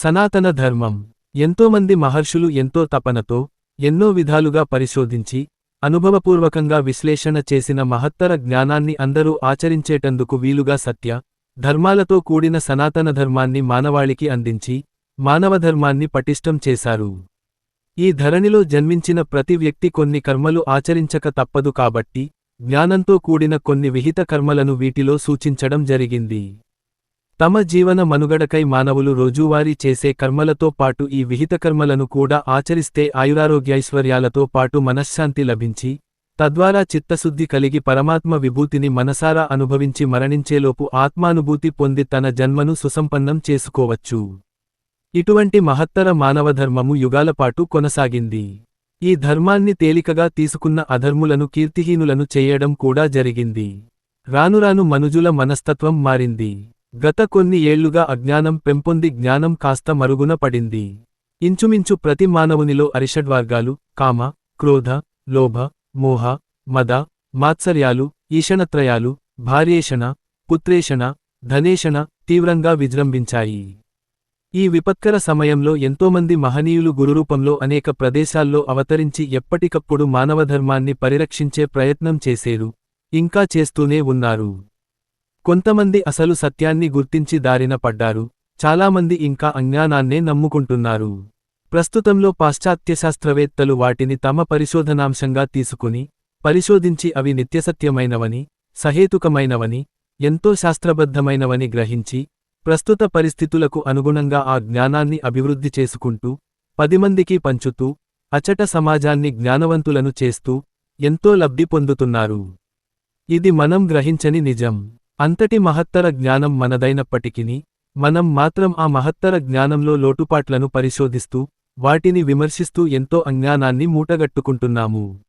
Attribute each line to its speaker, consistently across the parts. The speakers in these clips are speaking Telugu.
Speaker 1: సనాతన ధర్మం. ఎంతోమంది మహర్షులు ఎంతో తపనతో ఎన్నో విధాలుగా పరిశోధించి అనుభవపూర్వకంగా విశ్లేషణ చేసిన మహత్తర జ్ఞానాన్ని అందరూ ఆచరించేటందుకు వీలుగా సత్య ధర్మాలతో కూడిన సనాతన ధర్మాన్ని మానవాళికి అందించి మానవధర్మాన్ని పటిష్టం చేశారు. ఈ ధరణిలో జన్మించిన ప్రతి వ్యక్తి కొన్ని కర్మలు ఆచరించక తప్పదు కాబట్టి జ్ఞానంతో కూడిన కొన్ని విహిత కర్మలను వీటిలో సూచించడం జరిగింది. తమ జీవన మనుగడకై మానవులు రోజువారీ చేసే కర్మలతో పాటు ఈ విహితకర్మలను కూడా ఆచరిస్తే ఆయురారోగ్యైశ్వర్యాలతో పాటు మనశ్శాంతి లభించి తద్వారా చిత్తశుద్ధి కలిగి పరమాత్మ విభూతిని మనసారా అనుభవించి మరణించేలోపు ఆత్మానుభూతి పొంది తన జన్మను సుసంపన్నం చేసుకోవచ్చు. ఇటువంటి మహత్తర మానవధర్మము యుగాలపాటు కొనసాగింది. ఈ ధర్మాన్ని తేలికగా తీసుకున్న అధర్ములను కీర్తిహీనులను చేయడం కూడా జరిగింది. రానురాను మనుజుల మనస్తత్వం మారింది. గత కొన్ని ఏళ్ళుగా అజ్ఞానం పెంపొంది జ్ఞానం కాస్త మరుగున పడింది. ఇంచుమించు ప్రతి మానవునిలో అరిషడ్వర్గాలు కామ క్రోధ లోభ మోహ మద మాత్సర్యాలు ఈషణత్రయాలు భార్యేషణ పుత్రేషణ ధనేషణ తీవ్రంగా విజృంభించాయి. ఈ విపత్కర సమయంలో ఎంతోమంది మహనీయులు గురురూపంలో అనేక ప్రదేశాల్లో అవతరించి ఎప్పటికప్పుడు మానవధర్మాన్ని పరిరక్షించే ప్రయత్నం చేసేరు ఇంకా చేస్తూనే ఉన్నారు. కొంతమంది అసలు సత్యాన్ని గుర్తించి దారిన పడ్డారు. చాలామంది ఇంకా అజ్ఞానాన్నే నమ్ముకుంటున్నారు. ప్రస్తుతంలో పాశ్చాత్య శాస్త్రవేత్తలు వాటిని తమ పరిశోధనాంశంగా తీసుకుని పరిశోధించి అవి నిత్యసత్యమైనవని సహేతుకమైనవని ఎంతో శాస్త్రబద్ధమైనవని గ్రహించి ప్రస్తుత పరిస్థితులకు అనుగుణంగా ఆ జ్ఞానాన్ని అభివృద్ధి చేసుకుంటూ పదిమందికి పంచుతూ అచట సమాజాన్ని జ్ఞానవంతులను చేస్తూ ఎంతో లబ్ధి పొందుతున్నారు. ఇది మనం గ్రహించని నిజం. అంతటి మహత్తర జ్ఞానం మనదైనప్పటికిని మనం మాత్రం ఆ మహత్తర జ్ఞానంలో లోటుపాట్లను పరిశోధిస్తూ వాటిని విమర్శిస్తూ ఎంతో అజ్ఞానాన్ని మూటగట్టుకుంటున్నాము.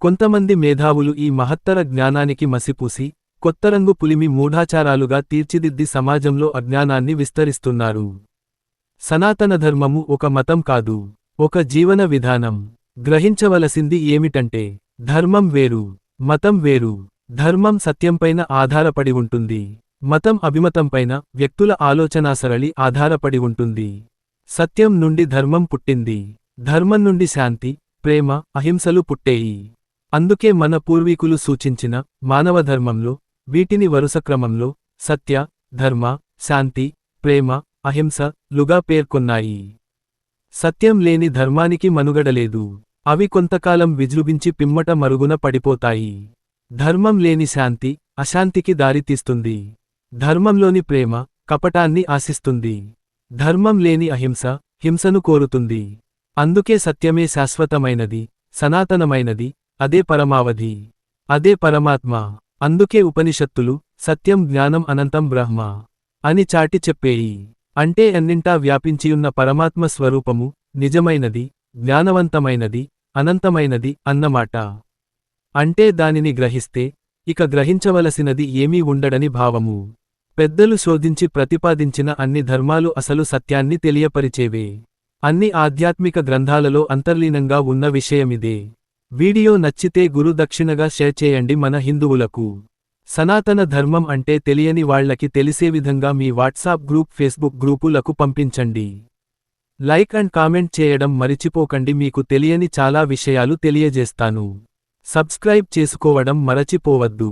Speaker 1: కొంతమంది మేధావులు ఈ మహత్తర జ్ఞానానికి మసిపూసి కొత్తరంగు పులిమి మూఢాచారాలుగా తీర్చిదిద్ది సమాజంలో అజ్ఞానాన్ని విస్తరిస్తున్నారు. సనాతన ధర్మము ఒక మతం కాదు ఒక జీవన విధానం. గ్రహించవలసింది ఏమిటంటే ధర్మం వేరు మతం వేరు. ధర్మం సత్యంపైన ఆధారపడి ఉంటుంది. మతం అభిమతంపైన వ్యక్తుల ఆలోచనాసరళి ఆధారపడి ఉంటుంది. సత్యం నుండి ధర్మం పుట్టింది. ధర్మం నుండి శాంతి ప్రేమ అహింసలు పుట్టేయి. అందుకే మన పూర్వీకులు సూచించిన మానవ ధర్మంలో వీటిని వరుసక్రమంలో సత్య ధర్మ శాంతి ప్రేమ అహింస లుగా పేర్కొన్నాయి. సత్యం లేని ధర్మానికి మనుగడలేదు. అవి కొంతకాలం విజృంభించి పిమ్మట మరుగున పడిపోతాయి. ధర్మం లేని శాంతి అశాంతికి దారితీస్తుంది. ధర్మంలోని ప్రేమ కపటాన్ని ఆశిస్తుంది. ధర్మం లేని అహింస హింసను కోరుతుంది. అందుకే సత్యమే శాశ్వతమైనది సనాతనమైనది అదే పరమావధి అదే పరమాత్మ. అందుకే ఉపనిషత్తులు సత్యం జ్ఞానం అనంతం బ్రహ్మ అని చాటి చెప్పేయి. అంటే అన్నింటా వ్యాపించియున్న పరమాత్మ స్వరూపము నిజమైనది జ్ఞానవంతమైనది అనంతమైనది అన్నమాట. అంటే దానిని గ్రహిస్తే ఇక గ్రహించవలసినది ఏమీ ఉండడని భావము. పెద్దలు శోధించి ప్రతిపాదించిన అన్ని ధర్మాలు అసలు సత్యాన్ని తెలియపరిచేవే. అన్ని ఆధ్యాత్మిక గ్రంథాలలో అంతర్లీనంగా ఉన్న విషయమిదే. వీడియో నచ్చితే గురుదక్షిణగా షేర్ చేయండి మన హిందువులకు. సనాతన ధర్మం అంటే తెలియని వాళ్ళకి తెలిసే విధంగా మీ వాట్సాప్ గ్రూప్ ఫేస్బుక్ గ్రూపులకు పంపించండి. లైక్ అండ్ కామెంట్ చేయడం మరిచిపోకండి మీకు తెలియని చాలా విషయాలు తెలియజేస్తాను. సబ్స్క్రైబ్ చేసుకోవడం మరచిపోవద్దు.